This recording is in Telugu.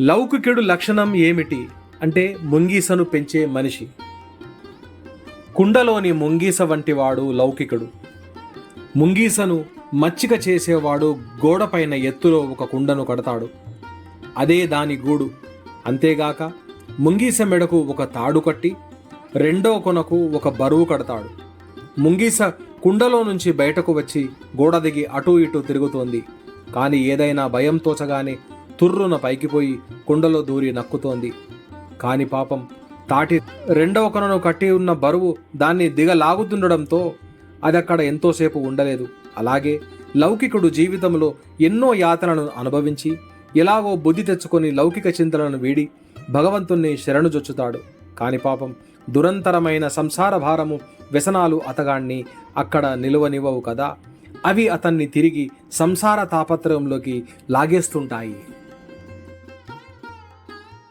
లౌకికుడు లక్షణం ఏమిటి? అంటే ముంగీసను పెంచే మనిషి. కుండలోని ముంగీస వంటివాడు లౌకికుడు. ముంగీసను మచ్చిక చేసేవాడు గోడపైన ఎత్తులో ఒక కుండను కడతాడు. అదే దాని గూడు. అంతేగాక ముంగీస మెడకు ఒక తాడు కట్టి రెండో కొనకు ఒక బరువు కడతాడు. ముంగీస కుండలో నుంచి బయటకు వచ్చి గోడ దిగి అటూ ఇటూ తిరుగుతోంది. కానీ ఏదైనా భయం తోచగానే తుర్రున పైకిపోయి కుండలో దూరి నక్కుతోంది. కాని పాపం తాటి రెండవ కొనను కట్టి ఉన్న బరువు దాన్ని దిగలాగుతుండడంతో అది అక్కడ ఎంతోసేపు ఉండలేదు. అలాగే లౌకికుడు జీవితంలో ఎన్నో యాతనను అనుభవించి ఎలాగో బుద్ధి తెచ్చుకొని లౌకిక చింతనను వీడి భగవంతుణ్ణి శరణుజొచ్చుతాడు కాని పాపం దురంతరమైన సంసార భారము వ్యసనాలు అతగాణ్ణి అక్కడ నిలువనివ్వవు కదా. అవి అతన్ని తిరిగి సంసార తాపత్రయంలోకి లాగేస్తుంటాయి.